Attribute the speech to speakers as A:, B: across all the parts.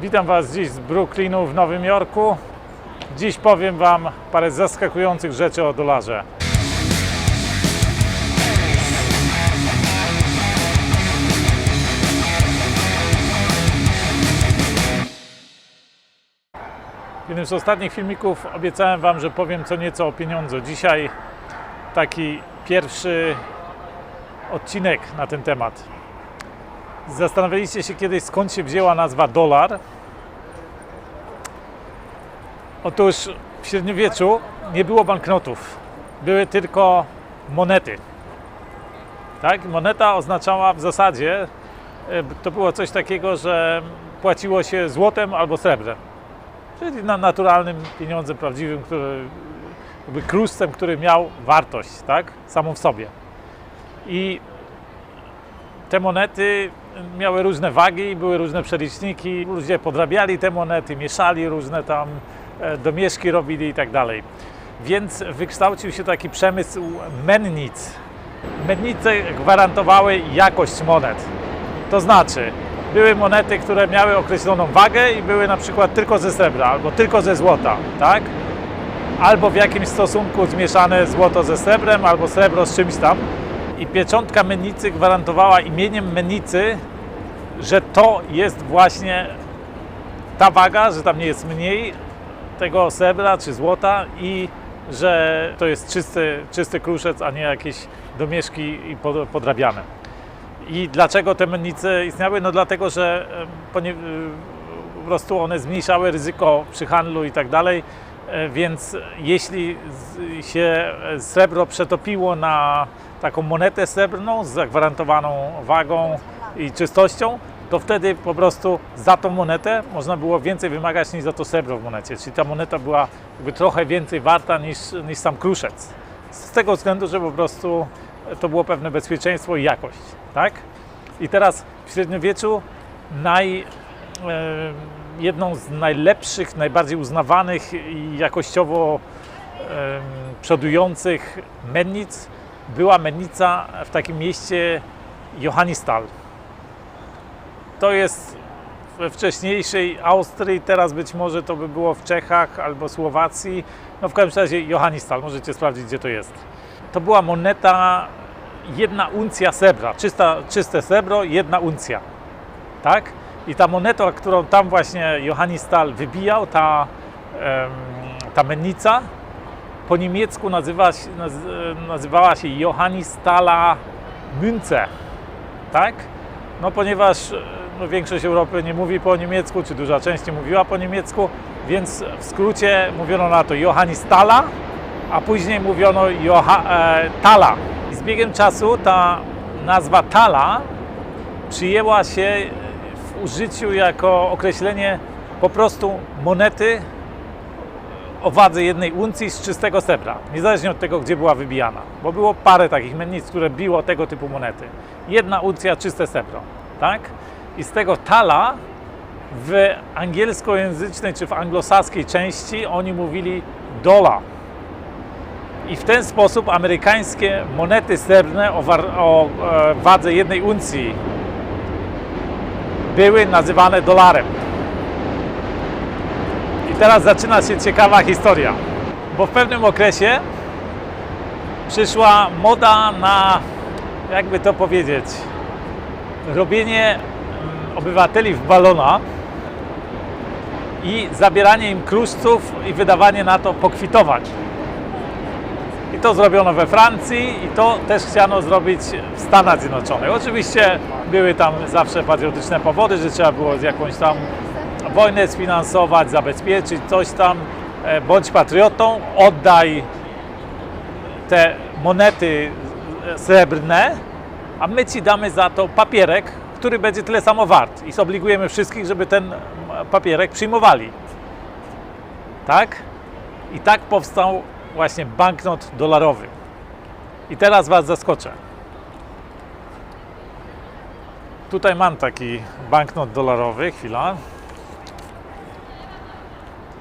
A: Witam Was dziś z Brooklynu w Nowym Jorku. Dziś powiem Wam parę zaskakujących rzeczy o dolarze. W jednym z ostatnich filmików obiecałem Wam, że powiem co nieco o pieniądzu. Dzisiaj taki pierwszy odcinek na ten temat. Zastanawialiście się kiedyś, skąd się wzięła nazwa dolar? Otóż w średniowieczu nie było banknotów, były tylko monety. Tak? Moneta oznaczała w zasadzie, e, to było coś takiego, że płaciło się złotem albo srebrem. Czyli na naturalnym pieniądzem prawdziwym, który, jakby kruszcem, który miał wartość, tak? Samą w sobie. I te monety miały różne wagi, były różne przeliczniki, ludzie podrabiali te monety, mieszali różne tam e, domieszki robili i tak dalej. Więc wykształcił się taki przemysł mennic. Mennice gwarantowały jakość monet. To znaczy, były monety, które miały określoną wagę i były na przykład tylko ze srebra albo tylko ze złota, tak? Albo w jakimś stosunku zmieszane złoto ze srebrem, albo srebro z czymś tam i pieczątka mennicy gwarantowała imieniem mennicy, że to jest właśnie ta waga, że tam nie jest mniej tego srebra czy złota i że to jest czysty, czysty kruszec, a nie jakieś domieszki i pod- podrabiane. I dlaczego te mennice istniały? No dlatego, że y, po prostu one zmniejszały ryzyko przy handlu i tak dalej, więc jeśli się srebro przetopiło na taką monetę srebrną z zagwarantowaną wagą i czystością, to wtedy po prostu za tą monetę można było więcej wymagać niż za to srebro w monecie. Czyli ta moneta była jakby trochę więcej warta niż, niż sam kruszec. Z tego względu, że po prostu to było pewne bezpieczeństwo i jakość. Tak? I teraz w średniowieczu naj, e, jedną z najlepszych, najbardziej uznawanych i jakościowo przodujących mennic była mennica w takim mieście Johannisthal. To jest we wcześniejszej Austrii, teraz być może to by było w Czechach albo Słowacji. No w każdym razie Johannisthal, możecie sprawdzić gdzie to jest. To była moneta jedna uncja srebra, czysta, czyste srebro, jedna uncja. Tak? I ta moneta, którą tam właśnie Johannisthal wybijał, ta, ta mennica, po niemiecku nazywa nazywała się Johannisthala Münze. Tak? No ponieważ e, no, większość Europy nie mówi po niemiecku, czy duża część nie mówiła po niemiecku, więc w skrócie mówiono na to Johannisthala, a później mówiono Joha, e, Tala. I z biegiem czasu ta nazwa Tala przyjęła się użyciu jako określenie po prostu monety o wadze jednej uncji z czystego srebra, niezależnie od tego, gdzie była wybijana, bo było parę takich mennic, które biło tego typu monety. Jedna uncja czyste srebro, tak? I z tego tala w angielskojęzycznej czy w anglosaskiej części oni mówili dola. I w ten sposób amerykańskie monety srebrne o, o e, wadze jednej uncji były nazywane dolarem. I teraz zaczyna się ciekawa historia, bo w pewnym okresie przyszła moda na, jakby to powiedzieć, robienie mm, obywateli w balona i zabieranie im kruszców i wydawanie na to pokwitowań. I to zrobiono we Francji i to też chciano zrobić w Stanach Zjednoczonych. Oczywiście były tam zawsze patriotyczne powody, że trzeba było jakąś tam wojnę sfinansować, zabezpieczyć coś tam. E, Bądź patriotą, oddaj te monety srebrne, a my ci damy za to papierek, który będzie tyle samo wart. I zobligujemy wszystkich, żeby ten papierek przyjmowali. Tak? I tak powstał właśnie banknot dolarowy. I teraz Was zaskoczę. Tutaj mam taki banknot dolarowy, chwila.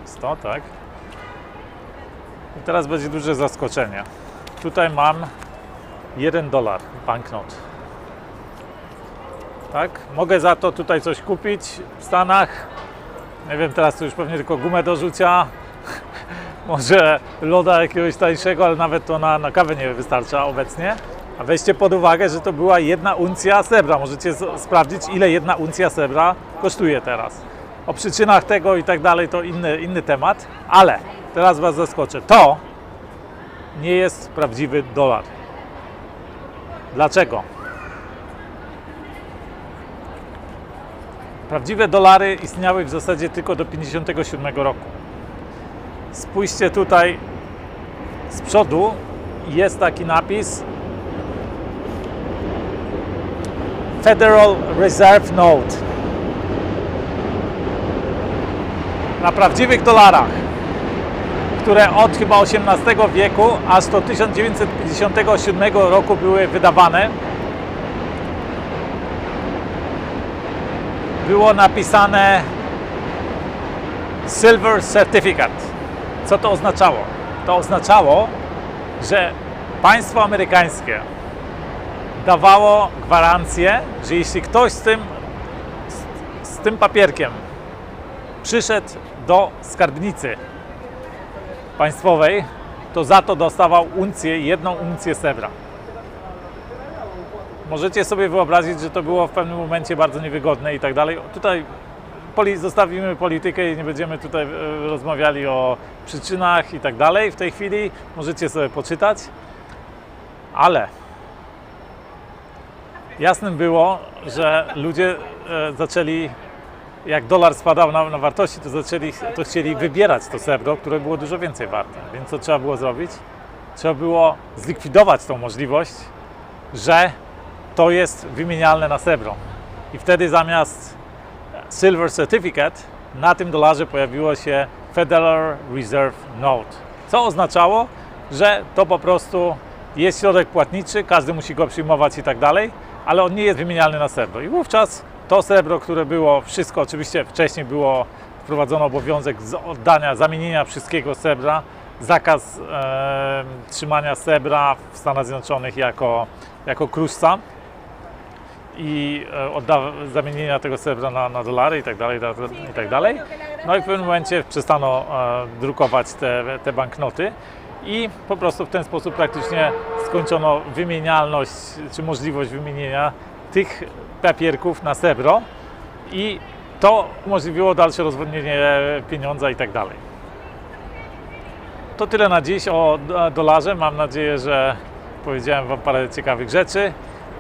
A: 100, tak. I teraz będzie duże zaskoczenie. Tutaj mam 1 dolar banknot. Tak? Mogę za to tutaj coś kupić w Stanach, Nie wiem, teraz to już pewnie tylko gumę do rzucia, może loda jakiegoś tańszego, ale nawet to na, na kawę nie wystarcza obecnie. A weźcie pod uwagę, że to była jedna uncja srebra. Możecie sprawdzić, ile jedna uncja srebra kosztuje teraz. O przyczynach tego i tak dalej to inny, inny temat, ale teraz Was zaskoczę. To nie jest prawdziwy dolar. Dlaczego? Prawdziwe dolary istniały w zasadzie tylko do 57 roku. Spójrzcie tutaj z przodu jest taki napis Federal Reserve Note. Na prawdziwych dolarach, które od chyba XVIII wieku aż do 1957 roku były wydawane, było napisane Silver Certificate. Co to oznaczało? To oznaczało, że państwo amerykańskie dawało gwarancję, że jeśli ktoś z tym, z, z tym papierkiem przyszedł do skarbnicy państwowej, to za to dostawał uncję, jedną uncję srebra. Możecie sobie wyobrazić, że to było w pewnym momencie bardzo niewygodne i tak dalej. Tutaj poli, zostawimy politykę i nie będziemy tutaj e, rozmawiali o przyczynach i tak dalej. W tej chwili możecie sobie poczytać, ale jasnym było, że ludzie e, zaczęli, jak dolar spadał na, na wartości, to zaczęli, to chcieli wybierać to srebro, które było dużo więcej warte. Więc co trzeba było zrobić? Trzeba było zlikwidować tą możliwość, że to jest wymienialne na srebro. I wtedy zamiast Silver Certificate na tym dolarze pojawiło się Federal Reserve Note, co oznaczało, że to po prostu jest środek płatniczy, każdy musi go przyjmować i tak dalej, ale on nie jest wymienialny na srebro. I wówczas to srebro, które było wszystko, oczywiście wcześniej było wprowadzono obowiązek z oddania, zamienienia wszystkiego srebra, zakaz e, trzymania srebra w Stanach Zjednoczonych jako, jako kruszca i e, zamienienia tego srebra na, na dolary i tak dalej, da- i tak dalej. No i w pewnym momencie przestano e, drukować te, te banknoty i po prostu w ten sposób praktycznie skończono wymienialność czy możliwość wymienienia tych papierków na srebro i to umożliwiło dalsze rozwodnienie pieniądza i tak dalej. To tyle na dziś o do- dolarze. Mam nadzieję, że powiedziałem Wam parę ciekawych rzeczy.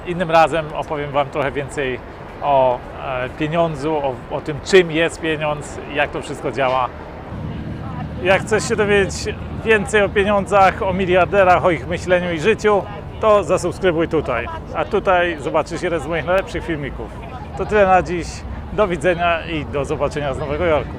A: Innym razem opowiem Wam trochę więcej o e, pieniądzu, o, o tym, czym jest pieniądz i jak to wszystko działa. Jak chcesz się dowiedzieć więcej o pieniądzach, o miliarderach, o ich myśleniu i życiu, to zasubskrybuj tutaj. A tutaj zobaczysz jeden z moich najlepszych filmików. To tyle na dziś. Do widzenia i do zobaczenia z Nowego Jorku.